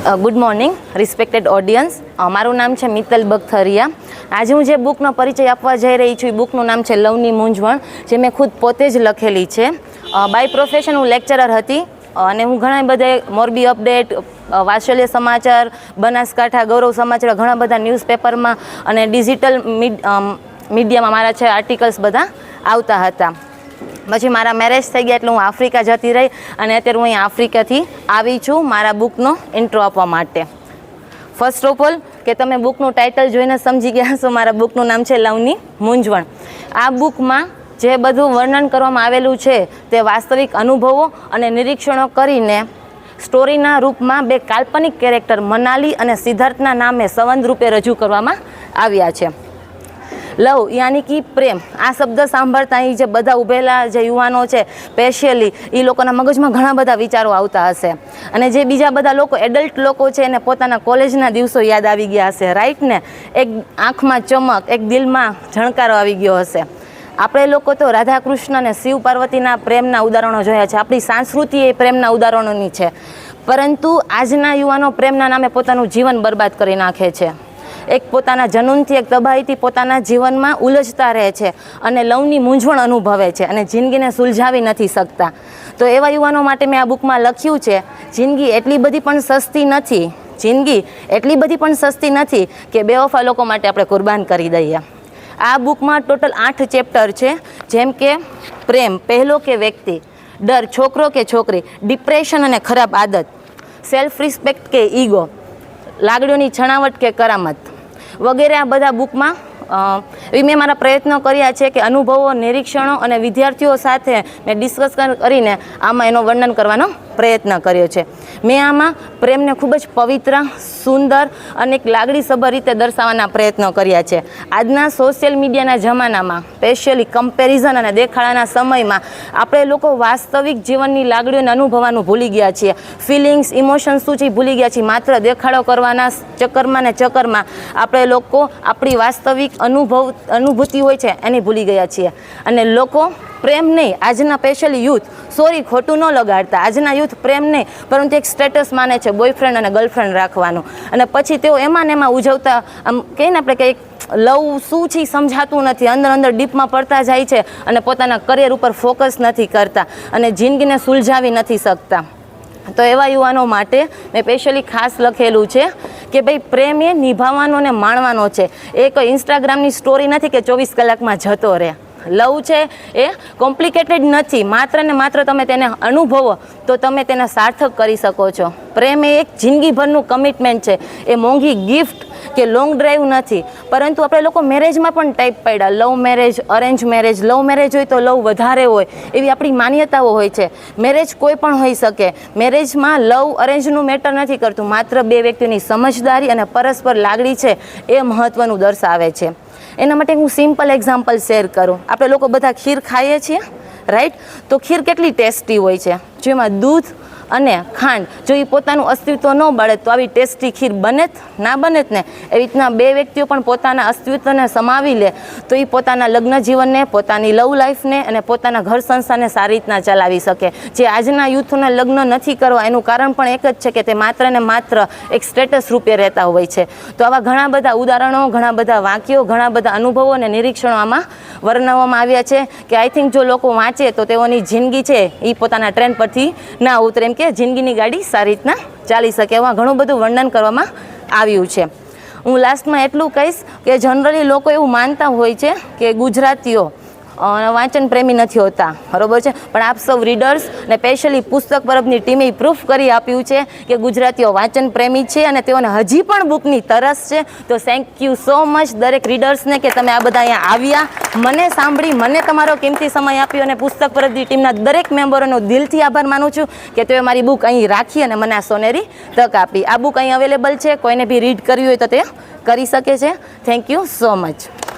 Good morning respected audience મારું નામ છે મિત્તલ બગથરિયા આજે હું જે બુકનો પરિચય આપવા જઈ રહી છું, એ બુકનું નામ છે લવની મૂંઝવણ, જે મેં ખુદ પોતે જ લખેલી છે. બાય પ્રોફેશન હું લેક્ચરર હતી અને હું ઘણા બધે મોરબી અપડેટ વાત્સલ્ય સમાચાર, બનાસકાંઠા ગૌરવ સમાચાર, ઘણા બધા ન્યૂઝપેપરમાં અને ડિજિટલ મીડિયામાં મારા છે આર્ટિકલ્સ બધા આવતા હતા. પછી મારા મેરેજ થઈ ગયા એટલે હું આફ્રિકા જતી રહી અને અત્યારે હું અહીં આફ્રિકાથી આવી છું મારા બુકનો ઇન્ટ્રો આપવા માટે. ફર્સ્ટ ઓફ ઓલ કે તમે બુકનું ટાઇટલ જોઈને સમજી ગયા હશો, મારા બુકનું નામ છે લવની મૂંઝવણ. આ બુકમાં જે બધું વર્ણન કરવામાં આવેલું છે, તે વાસ્તવિક અનુભવો અને નિરીક્ષણો કરીને સ્ટોરીના રૂપમાં બે કાલ્પનિક કેરેક્ટર મનાલી અને સિદ્ધાર્થના નામે સંબંધ રૂપે રજૂ કરવામાં આવ્યા છે. લવ, યાની કે પ્રેમ. આ શબ્દ સાંભળતા અહીં જે બધા ઊભેલા જે યુવાનો છે સ્પેશિયલી એ લોકોના મગજમાં ઘણા બધા વિચારો આવતા હશે. અને જે બીજા બધા લોકો એડલ્ટ લોકો છે, એને પોતાના કોલેજના દિવસો યાદ આવી ગયા હશે. રાઈટ ને? એક આંખમાં ચમક, એક દિલમાં જણકારો આવી ગયો હશે. આપણે લોકો તો રાધા કૃષ્ણ અને શિવ પાર્વતીના પ્રેમના ઉદાહરણો જોયા છે. આપણી સંસ્કૃતિ એ પ્રેમના ઉદાહરણોની છે. પરંતુ આજના યુવાનો પ્રેમના નામે પોતાનું જીવન બરબાદ કરી નાખે છે. એક પોતાના જનૂનથી, એક તબાહીથી પોતાના જીવનમાં ઉલજતા રહે છે અને લવની મૂંઝવણ અનુભવે છે અને જિંદગીને સુલઝાવી નથી શકતા. તો એવા યુવાનો માટે મેં આ બુકમાં લખ્યું છે, જિંદગી એટલી બધી પણ સસ્તી નથી, જિંદગી એટલી બધી પણ સસ્તી નથી કે બેવફા લોકો માટે આપણે કુરબાન કરી દઈએ. આ બુકમાં ટોટલ આઠ ચેપ્ટર છે, જેમ કે પ્રેમ, પહેલો કે વ્યક્તિ, ડર, છોકરો કે છોકરી, ડિપ્રેશન અને ખરાબ આદત, સેલ્ફ રિસ્પેક્ટ કે ઈગો, લાગણીઓની છણાવટ કે કરામત વગેરે આ બધા બુકમાં એવી મેં મારા પ્રયત્નો કર્યા છે કે અનુભવો, નિરીક્ષણો અને વિદ્યાર્થીઓ સાથે મેં ડિસ્કસ કરીને આમાં એનો વર્ણન કરવાનો પ્રયત્ન કર્યો છે. મેં આમાં પ્રેમને ખૂબ જ પવિત્ર, સુંદર અને એક લાગણીસભર રીતે દર્શાવવાના પ્રયત્નો કર્યા છે. આજના સોશિયલ મીડિયાના જમાનામાં સ્પેશિયલી કમ્પેરિઝન અને દેખાડાના સમયમાં, આપણે લોકો વાસ્તવિક જીવનની લાગણીઓને અનુભવવાનું ભૂલી ગયા છીએ. ફિલિંગ્સ ઇમોશન્સ શું છે ભૂલી ગયા છીએ. માત્ર દેખાડો કરવાના ચક્કરમાં ને ચક્કરમાં આપણે લોકો આપણી વાસ્તવિક અનુભવ અનુભૂતિ હોય છે એની ભૂલી ગયા છીએ. અને લોકો પ્રેમ નહીં, આજના સ્પેશિયલી યુથ સોરી ખોટું ન લગાડતા. આજના યુથ પ્રેમ નહીં, પરંતુ એક સ્ટેટસ માને છે બોયફ્રેન્ડ અને ગર્લફ્રેન્ડ રાખવાનું. અને પછી તેઓ એમાં ને એમાં ઉજવતા, આમ કહીએ ને આપણે કે લવ શું છે સમજાતું નથી. અંદર અંદર ડીપમાં પડતા જાય છે અને પોતાના કરિયર ઉપર ફોકસ નથી કરતા અને જિંદગીને સુલઝાવી નથી શકતા. તો એવા યુવાનો માટે મેં સ્પેશિયલી ખાસ લખેલું છે કે ભાઈ પ્રેમ એ નિભાવવાનો અને માણવાનો છે. એ કોઈ ઇન્સ્ટાગ્રામની સ્ટોરી નથી કે ચોવીસ કલાકમાં જતો રહે. લવ છે એ કોમ્પ્લિકેટેડ નથી. માત્ર ને માત્ર તમે તેને અનુભવો તો તમે તેને સાર્થક કરી શકો છો. પ્રેમ એ એક જિંદગીભરનું કમિટમેન્ટ છે. એ મોંઘી ગિફ્ટ કે લોંગ ડ્રાઈવ નથી. પરંતુ આપણે લોકો મેરેજમાં પણ ટાઈપ પડ્યા. Love marriage arrange marriage love marriage હોય તો લવ વધારે હોય. એવી આપણી માન્યતાઓ હોય છે. મેરેજ કોઈ પણ હોઈ શકે. મેરેજમાં લવ અરેન્જનું મેટર નથી કરતું. માત્ર બે વ્યક્તિની સમજદારી અને પરસ્પર લાગણી છે એ મહત્ત્વનું દર્શાવે છે. એના માટે હું સિમ્પલ એક્ઝામ્પલ શેર કરું. આપણે લોકો બધા ખીર ખાઈએ છીએ રાઈટ તો ખીર કેટલી ટેસ્ટી હોય છે? જેમાં દૂધ અને ખાંડ. જો એ પોતાનું અસ્તિત્વ ન બળે તો આવી ટેસ્ટી ખીર બને ના બને ને? એવી રીતના બે વ્યક્તિઓ પણ પોતાના અસ્તિત્વને સમાવી લે, તો એ પોતાના લગ્ન જીવનને, પોતાની લવ લાઈફને અને પોતાના ઘર સંસ્થાને સારી રીતના ચલાવી શકે. જે આજના યુથોના લગ્ન નથી કરવા, એનું કારણ પણ એક જ છે કે તે માત્ર ને માત્ર એક સ્ટેટસ રૂપે રહેતા હોય છે. તો આવા ઘણા બધા ઉદાહરણો, ઘણા બધા વાક્યો, ઘણા બધા અનુભવો અને નિરીક્ષણો આમાં વર્ણવવામાં આવ્યા છે કે આઈ થિંક જો લોકો વાંચે તો તેઓની જિંદગી છે એ પોતાના ટ્રેન પરથી ના ઉતરે. એમ કે જિંદગીની ગાડી સારી રીતના ચાલી શકે એમાં ઘણું બધું વર્ણન કરવામાં આવ્યું છે. હું લાસ્ટમાં એટલું કહીશ કે જનરલી લોકો એવું માનતા હોય છે કે ગુજરાતીઓ વાંચન પ્રેમી નથી હોતા, બરોબર છે? પણ આપ સૌ રીડર્સ ને સ્પેશિયલી પુસ્તક પરબની ટીમે પ્રૂફ કરી આપ્યું છે કે ગુજરાતીઓ વાંચન પ્રેમી છે અને તેઓને હજી પણ બુકની તરસ છે. તો થેન્ક યુ સો મચ દરેક રીડર્સને કે તમે આ બધા અહીંયા આવ્યા. મને સાંભળી, મને તમારો કિંમતી સમય આપ્યો અને પુસ્તક પરબની ટીમના દરેક મેમ્બરોનો દિલથી આભાર માનું છું કે તેઓએ મારી બુક અહીં રાખી અને મને આ સોનેરી તક આપી. આ બુક અહીં અવેલેબલ છે. કોઈને બી રીડ કરવી હોય તો તે કરી શકે છે. Thank you so much